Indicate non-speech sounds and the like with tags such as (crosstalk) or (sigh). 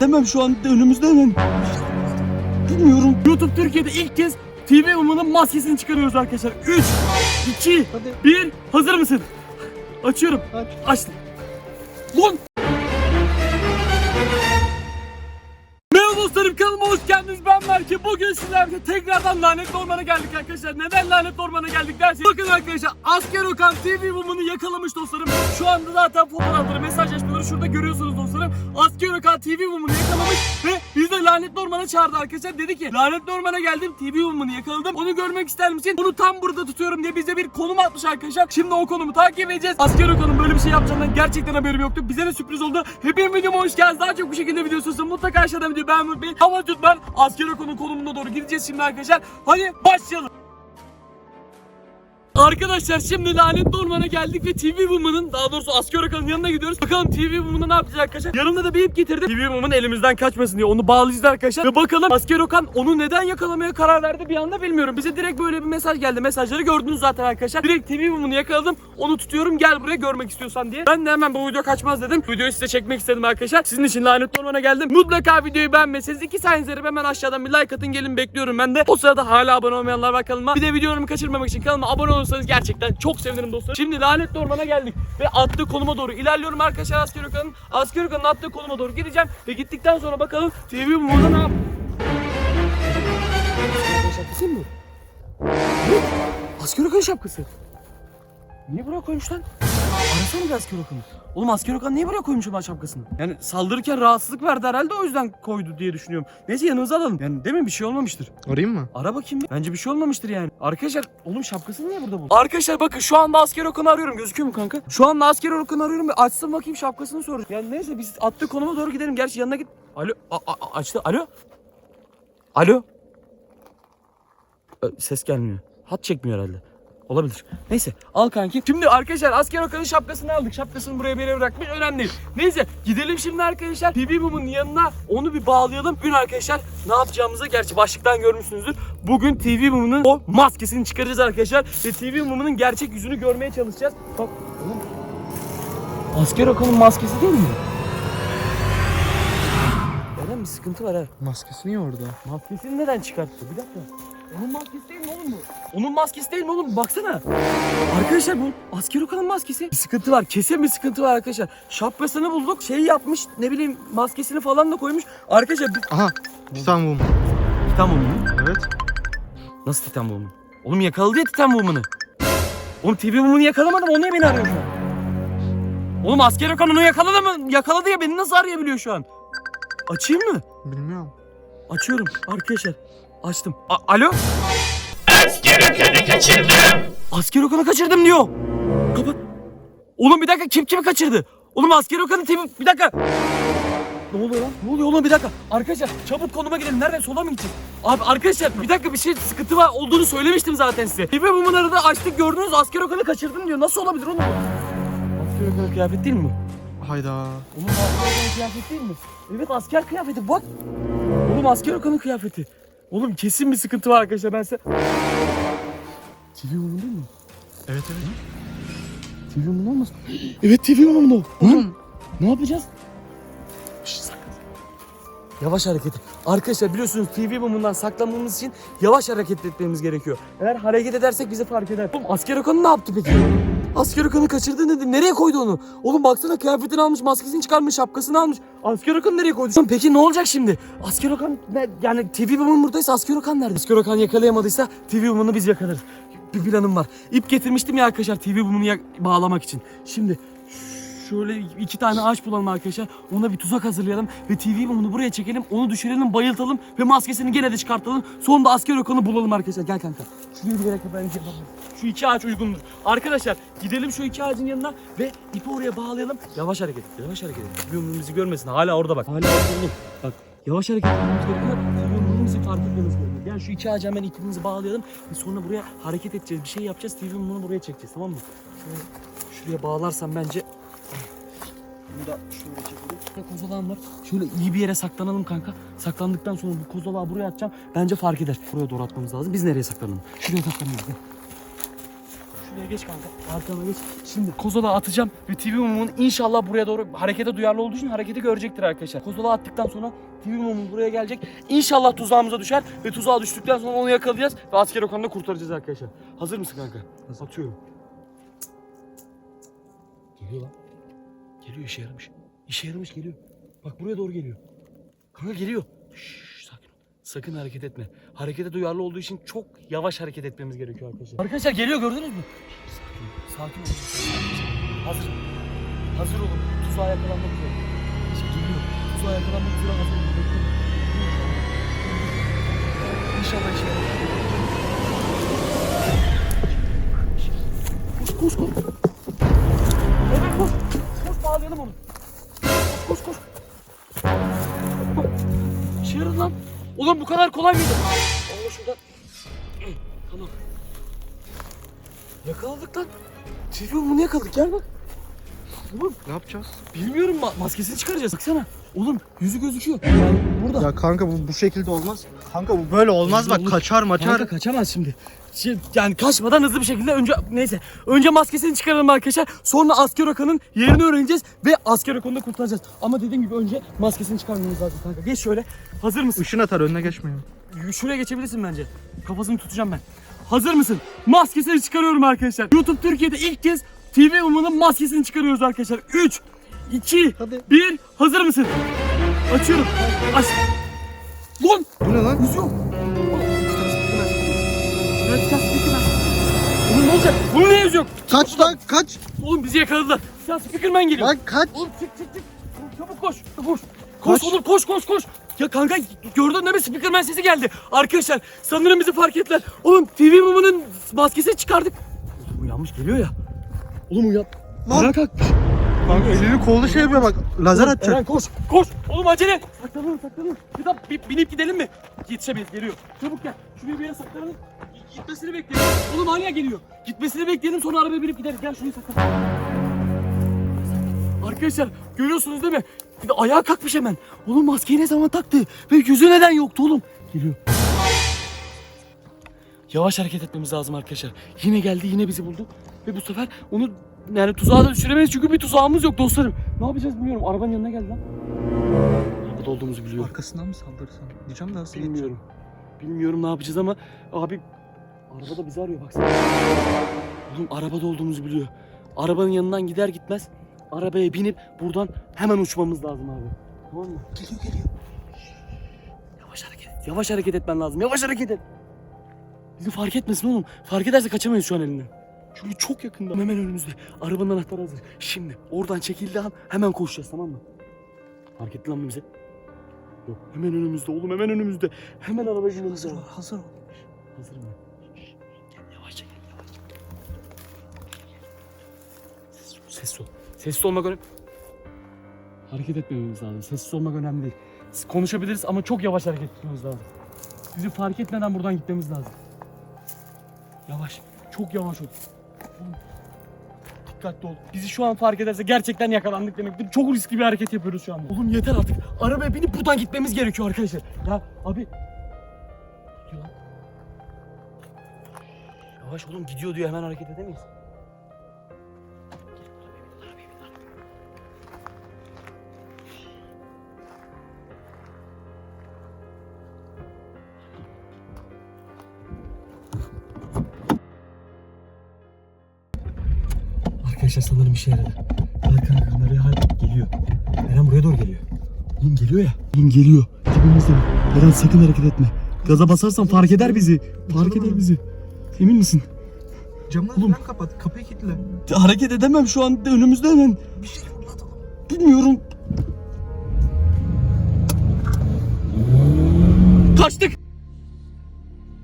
Demem şu an önümüzde hemen. Bilmiyorum. YouTube Türkiye'de ilk kez TV Woman'ın maskesini çıkarıyoruz arkadaşlar. 3, 2, Hadi. 1. Hazır mısın? Açıyorum. Aç. Açtım. Lan! Geldiniz. Ben Berke. Bugün sizlerle tekrardan lanet ormana geldik arkadaşlar. Neden lanet ormana geldik derseniz Bakın arkadaşlar Asker Okan TV Woman'ı yakalamış dostlarım. Şu anda zaten fotoğrafları mesajlaşmaları şurada görüyorsunuz dostlarım. Asker Okan TV Woman'ı yakalamış Ve biz de lanet ormana çağırdı arkadaşlar. Dedi ki lanet ormana geldim TV Woman'ı yakaladım. Onu görmek ister misin? Onu tam burada tutuyorum. diye bize bir konum atmış arkadaşlar. Şimdi o konumu takip edeceğiz. Asker Okan'ın böyle bir şey yapacağından gerçekten haberim yoktu. Bize de sürpriz oldu. Hepiniz videoma hoş geldiniz. Daha çok bu şekilde video istiyorsanız mutlaka aşağıdan videoyu beğenmeyi unutmayın. Hava tutman Asker Okan'ın konumuna doğru gideceğiz şimdi arkadaşlar. Hadi başlayalım Arkadaşlar şimdi lanet ormana geldik ve TV Woman'ın daha doğrusu Asker Okan'ın yanına gidiyoruz. Bakalım TV Woman'a ne yapacak arkadaşlar. Yanımda da bir ip getirdim. TV Woman elimizden kaçmasın diye onu bağlayacağız arkadaşlar. Ve bakalım Asker Okan onu neden yakalamaya karar verdi bir anda bilmiyorum. Bize direkt böyle bir mesaj geldi. Mesajları gördünüz zaten arkadaşlar. Direkt TV Woman'ı yakaladım. Onu tutuyorum gel buraya görmek istiyorsan diye. Ben de hemen bu video kaçmaz dedim. Videoyu size çekmek istedim arkadaşlar. Sizin için lanet ormana geldim. Mutlaka videoyu beğenmeseniz 2 saniye hemen aşağıdan bir like atın gelin bekliyorum ben de. O sırada hala abone olmayanlar var kanalıma. Bir de videolarımı kaçırmamak için kanalıma abone olursanız gerçekten çok sevinirim dostlar. Şimdi lanet ormana geldik ve attığı konuma doğru ilerliyorum arkadaşlar Asker Okan'ın. Asker Okan'ın attığı konuma doğru gideceğim ve gittikten sonra bakalım TV burada ne yap? Şapkası mı? Asker Okan şapkası. Niye buraya koymuş lan? Arasana bir Asker Okan'ı. Oğlum Asker Okan niye buraya koymuş o şapkasını? Yani saldırırken rahatsızlık verdi herhalde o yüzden koydu diye düşünüyorum. Neyse yanımıza alalım. Yani değil mi bir şey olmamıştır. Arayayım mı? Ara bakayım bir. Bence bir şey olmamıştır yani. Arkadaşlar oğlum şapkasını niye burada buldun? Arkadaşlar bakın şu anda asker Okan'ı arıyorum. Gözüküyor mu kanka? Şu anda asker Okan'ı arıyorum ve açsın bakayım şapkasını sor. Yani neyse biz attığı konuma doğru gidelim. Gerçi yanına git. Alo. A- a- açtı. Alo. Alo. Ses gelmiyor. Hat çekmiyor herhalde. Olabilir. Neyse al kanki. Şimdi arkadaşlar asker Okan'ın şapkasını aldık. Şapkasını buraya bir yere bırakmış. Önemli değil. Neyse gidelim şimdi arkadaşlar. BB Boom'un yanına onu bir bağlayalım. Bugün arkadaşlar ne yapacağımızı gerçi başlıktan görmüşsünüzdür. Bugün TV Boom'un o maskesini çıkaracağız arkadaşlar. Ve TV Boom'un gerçek yüzünü görmeye çalışacağız. Bak. Asker Okan'ın maskesi değil mi? Eren bir sıkıntı var ha. Maskesi niye orada? Maskesini neden çıkarttı? Bir dakika. Onun maskesi değil mi oğlum bu? Onun maskesi değil mi oğlum? Baksana. Arkadaşlar bu asker Okan'ın maskesi. Bir sıkıntı var. Kesin bir sıkıntı var arkadaşlar. Şapkasını bulduk. Şey yapmış. Ne bileyim maskesini falan da koymuş. Arkadaşlar bu... Aha. Titan Woman. Titan Woman'ı. Evet. Nasıl Titan Woman? Oğlum yakaladı ya Titan Woman'ı. Oğlum TV Woman'ı yakalamadım. O niye beni arıyor şu an? Oğlum asker Okan onu yakaladı mı? Yakaladı ya beni nasıl arayabiliyor şu an? Açayım mı? Bilmiyorum. Açıyorum arkadaşlar. Açtım. A- Alo? Asker Okan'ı kaçırdım. Asker Okan'ı kaçırdım diyor. Kapat. Oğlum bir dakika kim kimi kaçırdı? Oğlum Asker Okan'ı TV... Bir dakika. Ne oluyor lan? Ne oluyor oğlum bir dakika. Arkadaşlar çabuk konuma gidelim. Nereden sola mı gideceğiz? Abi arkadaşlar bir dakika bir şey sıkıntı var olduğunu söylemiştim zaten size. TV Boom'un arada açtık gördünüz Asker Okan'ı kaçırdım diyor. Nasıl olabilir oğlum bu? Asker Okan'ın kıyafet değil mi bu? Hayda. Oğlum asker Okan'ın kıyafeti değil mi? Evet asker kıyafeti bak. Oğlum asker Okan'ın kıyafeti. Oğlum kesin bir sıkıntı var arkadaşlar ben size... TV değil mi? Evet evet. TV Woman olmasın? (gasps) Evet TV o. Oğlum. Ne yapacağız? Şşş. Yavaş hareket. Arkadaşlar biliyorsunuz TV Woman'dan saklanmamız için yavaş hareket etmemiz gerekiyor. Eğer hareket edersek bizi fark eder. Oğlum asker Okan'ı ne yaptı peki? Asker Okan'ı kaçırdı dedi. Nereye koydu onu? Oğlum baksana kıyafetini almış, maskesini çıkarmış, şapkasını almış. Asker Okan nereye koydu? Oğlum peki ne olacak şimdi? Asker Okan ne, yani TV Woman buradaysa Asker Okan nerede? Asker Okan yakalayamadıysa TV Woman'ı biz yakalarız. Bir planım var. İp getirmiştim ya arkadaşlar TV Woman'ı bağlamak için. Şimdi Şöyle iki tane ağaç bulalım arkadaşlar. Ona bir tuzak hazırlayalım ve TV Woman'ı buraya çekelim. Onu düşürelim, bayıltalım ve maskesini gene de çıkartalım. Sonunda asker Okan'ı bulalım arkadaşlar. Gel kanka. Şuraya kadar bence yapalım. Şu iki ağaç uygundur. Arkadaşlar gidelim şu iki ağacın yanına ve ipi oraya bağlayalım. Yavaş hareket et, yavaş hareket et. Görmesin. Hala orada bak. Hala orada oğlum. Bak yavaş hareket etmemiz fark etmemiz gerekiyor. Yani şu iki ağaca hemen ipimizi bağlayalım ve sonra buraya hareket edeceğiz. Bir şey yapacağız. TV Woman'ı buraya çekeceğiz tamam mı? Şöyle şuraya bağlarsam bence bunu da şöyle çekelim. Kozalağım var. Şöyle iyi bir yere saklanalım kanka. Saklandıktan sonra bu kozalağı buraya atacağım. Bence fark eder. Buraya doğru atmamız lazım. Biz nereye saklanalım? Şuraya saklanalım. Gel. Şuraya geç kanka. Arkama geç. Şimdi kozala atacağım ve TV mumun inşallah buraya doğru harekete duyarlı olduğu için hareketi görecektir arkadaşlar. Kozala attıktan sonra TV mumun buraya gelecek. İnşallah tuzağımıza düşer ve tuzağa düştükten sonra onu yakalayacağız ve asker okanını kurtaracağız arkadaşlar. Hazır mısın kanka? Atıyorum. Geliyor lan. Geliyor işe yaramış. İşe yaramış geliyor. Bak buraya doğru geliyor. Kanka geliyor. Şşş sakin ol. Sakın hareket etme. Harekete duyarlı olduğu için çok yavaş hareket etmemiz gerekiyor arkadaşlar. Arkadaşlar geliyor gördünüz mü? Sakin ol. Sakin ol. Hazır. Hazır olun. Tuzağa yakalanmak üzere. Geliyor. Tuzağa yakalanmak üzere hazır olun. Bekleyin. Bu kadar kolay mıydı? Allah şuradan. Tamam. Yakaladık lan. TV bunu yakaladık gel bak. Oğlum Ne yapacağız? bilmiyorum ma- maskesini çıkaracağız baksana. Oğlum yüzü gözüküyor. Yani burada. Ya kanka bu bu şekilde olmaz. Kanka bu böyle olmaz bak kaçar maçar. Kanka kaçamaz şimdi. Şey, Yani kaçmadan hızlı bir şekilde önce neyse önce maskesini çıkaralım arkadaşlar. Sonra asker okanın yerini öğreneceğiz ve asker okanı da kurtaracağız. Ama dediğim gibi önce maskesini çıkarmamız lazım kanka. Geç şöyle. Hazır mısın? Işın atar önüne geçmeyin. Şuraya geçebilirsin bence. Kafasını tutacağım ben. Hazır mısın? Maskesini çıkarıyorum arkadaşlar. YouTube Türkiye'de ilk kez TV Woman'ın maskesini çıkarıyoruz arkadaşlar. 3, 2, Hadi. 1. Hazır mısın? Açıyorum. Aç. Lan! Bu ne lan? Yüz Evet, biraz speakerman. Oğlum ne olacak? Bunun ne yüzü yok? Kaç lan kaç. Oğlum bizi yakaladılar. Ya Speakerman geliyor. Lan kaç. Oğlum çık çık çık. Çabuk koş. Koş. Koş Kaç. oğlum koş koş koş. Ya kanka gördün değil mi Speakerman sesi geldi. Arkadaşlar sanırım bizi fark ettiler. Oğlum TV mumunun maskesini çıkardık. Oğlum uyanmış geliyor ya. Oğlum uyan. Lan. Eren kalkmış. Kanka elini kolunu şey yapıyor bak. Lazer atacak. Eren koş koş. Oğlum acele. Saklanalım saklanalım. Bir daha bi- binip gidelim mi? Yetişemeyiz geliyor. Çabuk gel. Şuraya bir yere saklanalım. G- Gitmesini bekleyelim. Oğlum hala geliyor. Gitmesini bekleyelim sonra arabaya binip gideriz. Gel şuraya saklan. Arkadaşlar görüyorsunuz değil mi? Bir de ayağa kalkmış hemen. Oğlum maskeyi ne zaman taktı? Ve yüzü neden yoktu oğlum? Geliyor. Yavaş hareket etmemiz lazım arkadaşlar. Yine geldi yine bizi buldu. Ve bu sefer onu yani tuzağa da düşüremeyiz çünkü bir tuzağımız yok dostlarım. Ne yapacağız bilmiyorum. Arabanın yanına geldi lan. Arabada olduğumuzu biliyor. Arkasından mı saldırırsan? Diyeceğim de nasıl Bilmiyorum. Bilmiyorum ne yapacağız ama abi arabada bizi arıyor baksana. Oğlum arabada olduğumuzu biliyor. Arabanın yanından gider gitmez arabaya binip buradan hemen uçmamız lazım abi. Tamam mı? Geliyor geliyor. Yavaş hareket et. Yavaş hareket etmen lazım. Yavaş hareket et. Bizi fark etmesin oğlum. Fark ederse kaçamayız şu an elinden. Çünkü çok yakında. Hemen önümüzde. Arabanın anahtarı hazır. Şimdi oradan çekildi an hemen koşacağız tamam mı? Fark etti lan mı bizi? Yok hemen önümüzde oğlum hemen önümüzde. Hemen arabaya binmemiz lazım. Hazır ol. Hazırım ben. Sessiz ol. Sessiz ol. Olmak önemli. Hareket etmememiz lazım. Sessiz olmak önemli değil. Siz konuşabiliriz ama çok yavaş hareket etmemiz lazım. Bizi fark etmeden buradan gitmemiz lazım. Yavaş. Çok yavaş ol. Oğlum, Dikkatli ol. Bizi şu an fark ederse gerçekten yakalandık demektir. Çok riskli bir hareket yapıyoruz şu anda. Oğlum yeter artık. Arabaya binip buradan gitmemiz gerekiyor arkadaşlar. Ya abi. Yavaş oğlum gidiyor diyor hemen hareket edemeyiz. Arkadaşlar sanırım işe yaradı. Hakan kameraya hala geliyor. Eren buraya doğru geliyor. Oğlum geliyor ya. Oğlum geliyor. Dibimizde. Eren sakın hareket etme. Gaza basarsan fark eder bizi. Fark eder bizi. Emin misin? Camları Oğlum. falan kapat. Kapıyı kilitle. Hareket edemem şu an önümüzde hemen. Bir şey fırlat oğlum. Bilmiyorum. Kaçtık.